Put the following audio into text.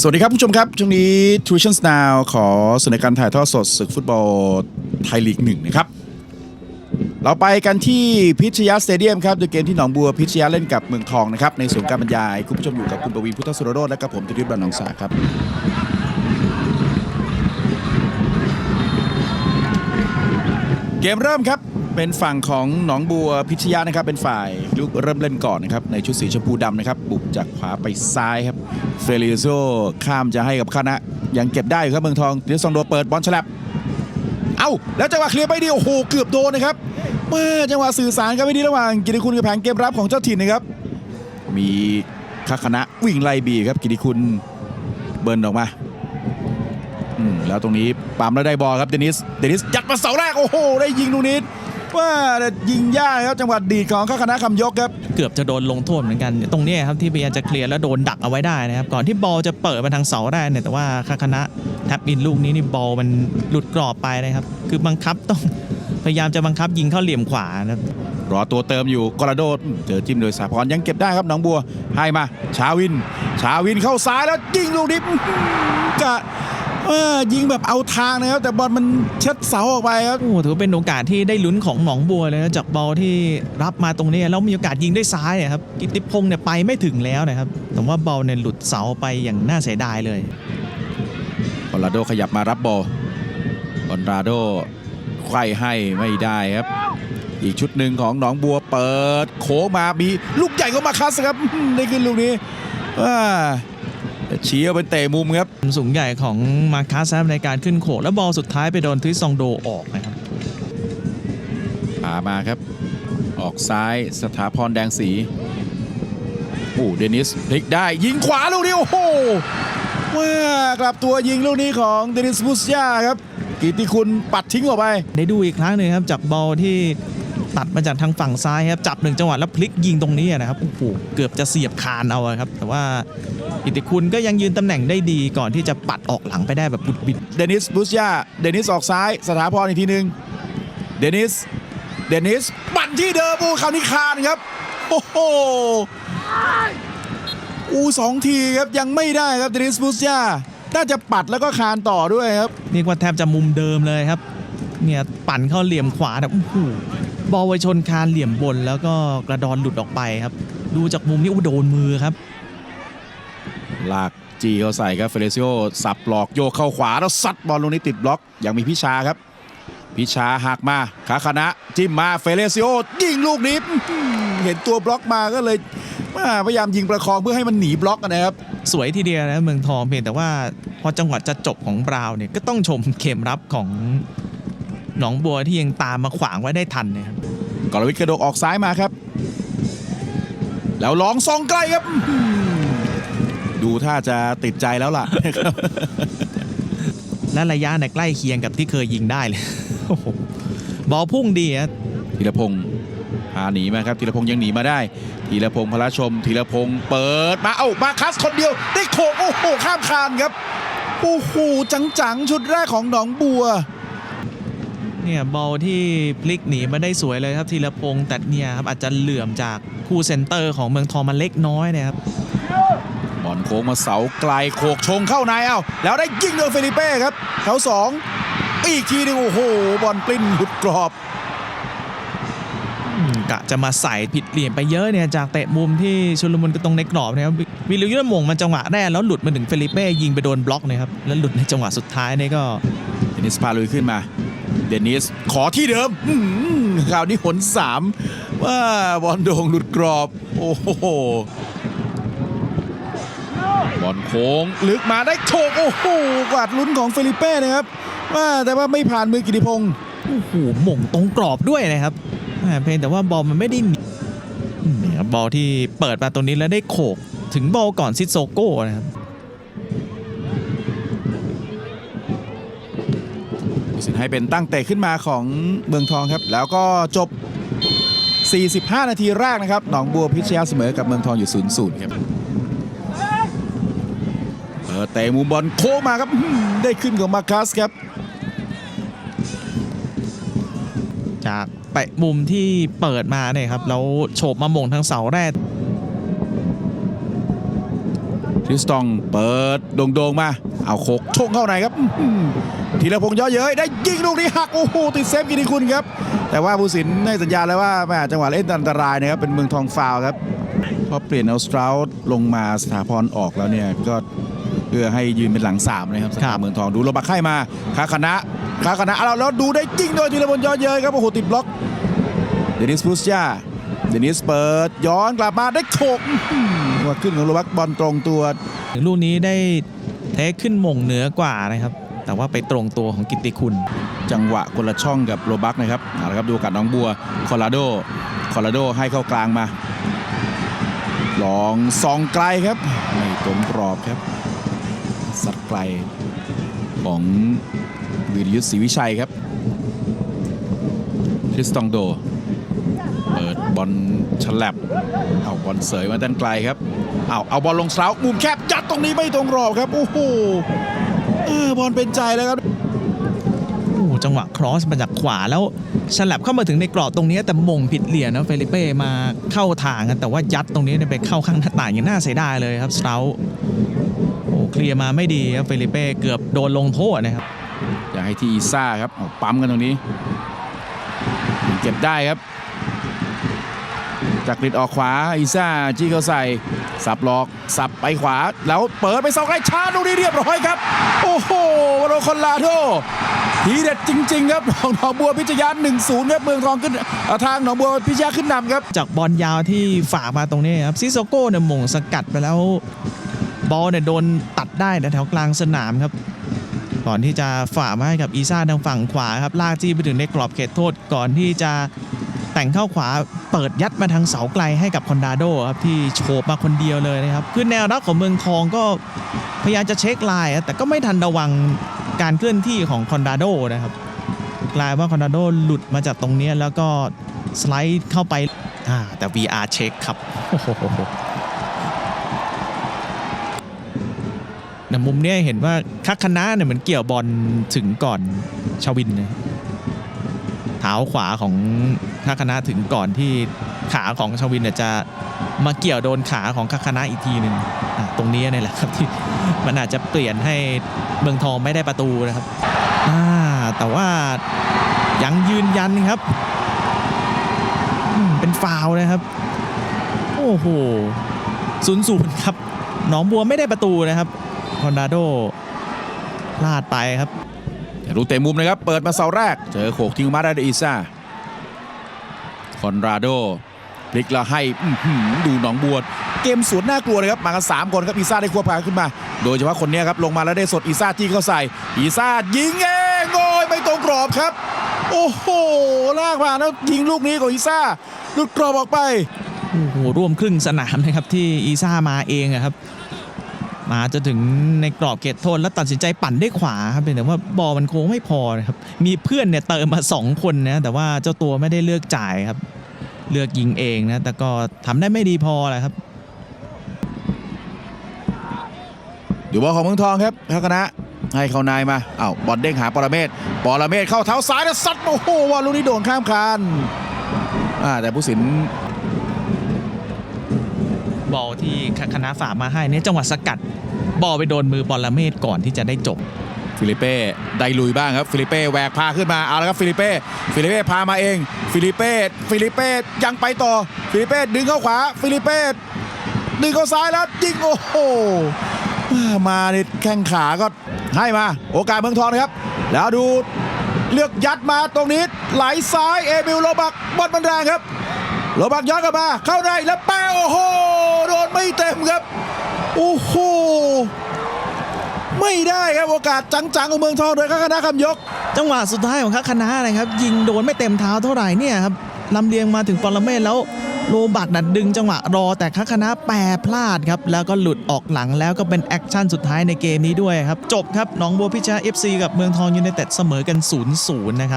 สวัสดีครับผู้ชมครับ ช่วงนี้ Tuition Now ขอเสนอการถ่ายทอดสดศึกฟุตบอลไทยลีกหนึ่งนะครับ เราไปกันที่พิชยาสเตเดียมครับโดยเกมที่หนองบัวพิชยาเล่นกับเมืองทองนะครับ ในส่วนการบรรยาย คุณผู้ชมอยู่กับคุณประวีพุทธสุรโรจน์และกับผมธนิตบันนองสาครับเกมเริ่มครับ เป็นฝั่งของหนองบัวพิชยานะครับ เป็นฝ่ายลุกเริ่มเล่นก่อนนะครับ ในชุดสีชมพูดำนะครับ บุกจากขวาไปซ้ายครับเฟลิโซข้ามจะให้กับคณะ ยังเก็บได้อยู่ครับเมืองทองเดซองโดเปิดบอลฉลับ เอ้า แล้วจังหวะเคลียร์ไปดีโอ้โหเกือบโดนนะครับเมื่อจังหวะสื่อสารกันไม่ดีระหว่างกิติคุณกับแผงเกมรับของเจ้าถิ่นนะครับ มีคาคณะวิ่งไล่บีครับกิติคุณเบิร์นออกมาอืมแล้วตรงนี้ปั๊มแล้วได้บอลครับเดนิส เดนิสยัดมาเสาแรกโอ้โหได้ยิงตรงนี้ ว่าแต่ยิงยากครับจังหวะดีดของคาคณะคำยกครับ เกือบจะโดนลงโทษเหมือนกัน ตรงเนี้ยครับที่พยายามจะเคลียร์แล้วโดนดักเอาไว้ได้นะครับก่อนที่บอลจะเปิดมาทางเสาแรกเนี่ยแต่ว่าคาคณะแท็บอินลูกนี้นี่บอลมันหลุดกรอบไปนะครับ คือบังคับต้องพยายามจะบังคับยิงเข้าเหลี่ยมขวานะครับรอตัวเติมอยู่กระโดดเจอจิ้มโดยสาพรยังเก็บได้ครับหน้องบัวให้มา ชาวิน ชาวินเข้าซ้ายแล้วยิงลูกนี้อื้อหือกะ เออยิงแบบเอาทางนะครับ แต่บอลมันเช็ดเสาออกไปครับ โอ้โหถือว่าเป็นโอกาสที่ได้ลุ้นของหนองบัวเลยนะจากบอลที่รับมาตรงนี้แล้วมีโอกาสยิงด้วยซ้ายอะครับกิติพงษ์เนี่ยไปไม่ถึงแล้วนะครับแต่ว่าบอลเนี่ยหลุดเสาไปอย่างน่าเสียดายเลย คอนราโดขยับมารับบอลคอนราโดไขว้ให้ไม่ได้ครับ อีกชุดหนึ่งของหนองบัวเปิดโค้งมามีลูกใหญ่ก็มาคัสครับอื้อหือได้ขึ้นลูกนี้ว้าแต่ ชี้เอาเป็นเตะมุมครับสูงใหญ่ของมาคัสนะครับในการขึ้นโขกแล้วบอลสุดท้ายไปโดนทริสซองโดออกนะครับพามาครับ ออกซ้ายสถาพรแดงสีโอ้เดนิสพลิกได้ยิงขวาลูกนี้โอ้โหว้ากลับตัวยิงลูกนี้ของเดนิสบุสยาครับกิติคุณปัดทิ้งออกไป ได้ดูอีกครั้งหนึ่งครับจากบอลที่ ตัดมาจากทางฝั่งซ้ายครับจับหนึ่งจังหวะแล้วพลิกยิงตรงนี้นะครับโอ้โหเกือบจะเสียบคานเอาอะครับ แต่ว่าอิทธิคุณก็ยังยืนตำแหน่งได้ดีก่อนที่จะปัดออกหลังไปได้แบบบุดบิดเดนิสบุสยาเดนิสออกซ้ายสถาพรอีกทีหนึ่งเดนิสเดนิสปั่นที่เดิมโอ้คราวนี้คานครับโอ้โหอูสองทีครับยังไม่ได้ครับเดนิสบุสยาน่าจะปัดแล้วก็คานต่อด้วยครับเรียกว่าแทบจะมุมเดิมเลยครับเนี่ยปั่นเข้าเหลี่ยมขวาแต่โอ้โห บอลไปชนคานเหลี่ยมบน แล้วก็กระดอนหลุดออกไปครับ ดูจากมุมนี้อู้โดนมือครับ ลากจีเขาใส่ครับเฟเรซิโอสับหลอกโยกเข้าขวาแล้วซัดบอลลงนี้ติดบล็อกยังมีพิชาครับพิชาหักมาขาคณะจิ้มมาเฟเรซิโอยิงลูกนี้อื้อหือเห็นตัวบล็อกมาก็เลยอ่าพยายามยิงประคองเพื่อให้มันหนีบล็อกนะครับ สวยทีเดียวนะเมืองทองเพียงแต่ว่าพอจังหวะจะจบของบราวน์เนี่ยก็ต้องชมเข็มรับของ หนองบัวที่ยังตามมาขวางไว้ได้ทันนะครับกรวิทย์กระโดกออกซ้ายมาครับ แล้วลองซองใกล้ครับอื้อหือดูท่าจะติดใจแล้วล่ะ และระยะเนี่ยใกล้เคียงกับที่เคยยิงได้เลยโอ้โหบอลพุ่งดีนะธีรพงศ์พาหนีมาครับธีรพงศ์ยังหนีมาได้ธีรพงศ์พละชมธีรพงศ์เปิดมาเอ้ามาคัสคนเดียว ได้โขกโอ้โหข้ามคานครับโอ้โหจังๆ ชุดแรกของหนองบัว เนี่ยบอลที่พลิกหนีมาได้สวยเลยครับธีรพงษ์แต่เนี่ยครับอาจจะเหลื่อมจากคู่เซนเตอร์ของเมืองทองมาเล็กน้อยนะครับบอลโค้งมาเสาไกลโขกชงเข้าในเอ้าแล้วได้ยิงโดนเฟลิเป้ครับแถวสองอีกทีหนึงโอ้โหบอลปลิ้นหลุดกรอบอืมกะจะมาใส่ผิดเหลี่ยมไปเยอะเนี่ยจากเตะมุมที่ชุลมุนกันตรงในกรอบนะครับวิวิลลิยมงมันจังหวะแรกแล้วหลุดมาถึงเฟลิเป้ยิงไปโดนบล็อกนะครับแล้วหลุดในจังหวะสุดท้ายเนี่ยก็เดนิสพาลุยขึ้นมา เดนิสขอที่เดิมอื้อหือคราวนี้หนสามว่าบอลโด่งหลุดกรอบ โอ้โหบอลโค้งลึกมาได้โฉกโอ้โหกวาดลุ้นของเฟลิเป้นะครับว่าแต่ว่าไม่ผ่านมือกิติพงศ์โอ้โหหม่งตรงกรอบด้วยนะครับแหม่เพียงแต่ว่าบอลมันไม่ได้หนีอืมเนี่ยครับบอลที่เปิดมาตรงนี้แล้วได้โขกถึงบอลก่อนซิดโซโก้นะครับ สินให้เป็นตั้งเตะขึ้นมาของเมืองทองครับ แล้วก็จบ 45 นาทีแรกนะครับหนองบัวพิชยาเสมอกับเมืองทองอยู่ 0-0 ครับเออเตะมุมบอลโค้งมาครับอื้อหือได้ขึ้นของมาคัสครับ จากเตะมุมที่เปิดมาเนี่ยครับแล้วโฉบมาหม่งทางเสาแรกทริสตองเปิดโด่งๆมา เอาโคกชงเข้าในครับอื้อหือ ธีรพงษ์ย่อเย้ยได้ยิงลูกนี้หักโอ้โหติดเซฟกิติคุณครับ แต่ว่าผู้สินให้สัญญาณแล้วว่าแม่จังหวะเล่นอันตรายนะครับเป็นเมืองทองฟาวล์ครับพอเปลี่ยนเอาสตราดลงมาสถาพรออกแล้วเนี่ยก็เพื่อให้ยืนเป็นหลังสามนะครับสถาเมืองทองดูโรบักไข่มาคาคณะคาคณะเอาแล้วดูได้จริงโดยธีรพงษ์ย่อเย้ยครับโอ้โหติดบล็อกเดนิสพุสยาเดนิสเปิดย้อนกลับมาได้โขกว่าขึ้นของโรบักบอลตรงตัวลูกนี้ได้เทคขึ้นหม่งเหนือกว่านะครับ แต่ว่าไปตรงตัวของกิติคุณ จังหวะคนละช่องกับโรบักนะครับเอาละครับดูโอกัดน้องบัวคอลราโดคอลราโดให้เข้ากลางมา ลองซองไกลครับไม่ตรงกรอบครับ สัดไกลของวิรยุทธศรีวิชัยครับทริสตองโด เปิดบอลฉลับ เอาบอลเสยมาด้านไกลครับ เอาเอาบอลลงเสามุมแคบยัดตรงนี้ไม่ตรงกรอบครับ โอ้โห เออบอลเป็นใจแล้วครับโอ้จังหวะครอสมาจากขวาแล้วฉลับเข้ามาถึงในกรอบตรงนี้แต่มงผิดเหรียนะเฟลิเป้มาเข้าทางกันแต่ว่ายัดตรงนี้เนี่ยไปเข้าข้างหน้าต่างอย่างน่าเสียดายเลยครับสเตาโอ้เคลียร์มาไม่ดีครับเฟลิเป้เกือบโดนลงโทษนะครับอยากให้ที่อีซ่าครับปั๊มกันตรงนี้ เก็บได้ครับ จากกริดออกขวาอีซ่าจี้เขาใส่ สับหลอก สับไปขวา แล้วเปิดไปสองไกลชาร์จลูกนี้เรียบร้อยครับ โอ้โหวโรคอนลาโดทีเด็ดจริง ๆ ครับหนองหนองบัวพิจยา1 0ครับเมืองทองขึ้นทางหนองบัวพิจยาขึ้นนำครับ จากบอลยาวที่ฝ่ามาตรงนี้ครับซิโซโก้เนี่ยหม่งสกัดไปแล้ว บอลเนี่ยโดนตัดได้แถวกลางสนามครับก่อนที่จะฝ่ามาให้กับอีซ่าทางฝั่งขวาครับลากจี้ไปถึงในกรอบเขตโทษก่อนที่จะ แต่งเข้าขวาเปิดยัดมาทางเสาไกลให้กับคอนดาโดครับที่โฉบมาคนเดียวเลยนะครับคือแนวรับของเมืองทองก็พยายามจะเช็คลน์อะแต่ก็ไม่ทันระวังการเคลื่อนที่ของคอนดาโดนะครับกลายว่าคอนดาโดหลุดมาจากตรงนี้แล้วก็สไลด์เข้าไปอ่าแต่ VR เช็คครับในมุมเนี้ยเห็นว่าคักคณะเนี่ยเหมือนเกี่ยวบอลถึงก่อนชาวินนะ ท้าขวาของคักคณะถึงก่อนที่ขาของชาวินเนี่ยจะมาเกี่ยวโดนขาของคักคณะอีกทีหนึ่งตรงนี้นี่แหละครับที่มันอาจจะเปลี่ยนให้เมืองทองไม่ได้ประตูนะครับแต่ว่ายังยืนยันครับเป็นฟาวนะครับ โอ้โหศูนย์ศูนย์ครับหนองบัวไม่ได้ประตูนะครับคอนดาโดพลาดไปครับ ลูกเตะมุมนะครับ เปิดมาเสาแรก เจอโขกทิ้งมาได้เดอีซ่าคอนราโดพลิกล้วให้ดูหนองบัวเกมสวนน่ากลัวเลยครับมากัน3คนครับอีซ่าได้ควบพาขึ้นมา โดยเฉพาะคนนี้ครับลงมาแล้วได้สดอีซ่าจี้เข้าใส่อีซ่ายิงเองโอ้ยไม่ตรงกรอบครับ โอ้โหลากมาแล้วยิงลูกนี้ของอีซ่าหลุดกรอบออกไปโอ้โหร่วมครึ่งสนามนะครับที่อีซ่ามาเองครับ มาจะถึงในกรอบเขตโทษแล้วตัดสินใจปั่นด้วยขวาครับเพียงแต่ว่าบอลมันโค้งไม่พอนะครับมีเพื่อนเนี่ยเติมมา 2 คนนะแต่ว่าเจ้าตัวไม่ได้เลือกจ่ายครับ เลือกยิงเองนะแต่ก็ทำได้ไม่ดีพอแหละครับอยู่บอลของเมืองทองครับทัคณะให้เข้านายมาเอ้าบอลเด้งหาปรเมศปรเมศเข้าเท้าซ้ายแล้วซัดโอ้โหบอลลูกนี้โดนข้ามคานอ่าแต่ผู้สิน บอลที่คณะฝากมาให้เนี่ยจังหวะสกัดบอลไปโดนมือบอลละเมศก่อนที่จะได้จบฟิลิเป้ได้ลุยบ้างครับฟิลิเป้แหวกพาขึ้นมาเอาละครับฟิลิเป้ฟิลิเป้พามาเองฟิลิเป้ฟิลิเป้ยังไปต่อฟิลิเป้ดึงเข้าขวาฟิลิเป้ดึงเข้าซ้ายแล้วยิงโอ้โหมาในแข้งขาก็ให้มา โอกาสเมืองทองนะครับ แล้วดูเลือกยัดมาตรงนี้ไหลซ้ายเอมิลโลบักบอลมันแรงครับโลบักย้อนกลับมาเข้าในแล้วแป้โอ้โห ไม่เต็มครับ โอ้โห ไม่ได้ครับโอกาสจังๆของเมืองทองโดยข้าคณะคำยก จังหวะสุดท้ายของคัคณะนะครับ ยิงโดนไม่เต็มเท้าเท่าไหร่เนี่ยครับลำเลียงมาถึงปรเมศแล้วโรบักดัดดึงจังหวะรอแต่คัคณะแปรพลาดครับ แล้วก็หลุดออกหลังแล้วก็เป็นแอคชั่นสุดท้ายในเกมนี้ด้วยครับ จบครับหนองบัวพิชยา FC กับเมืองทองยูไนเต็ดเสมอกัน 0-0 นะครับ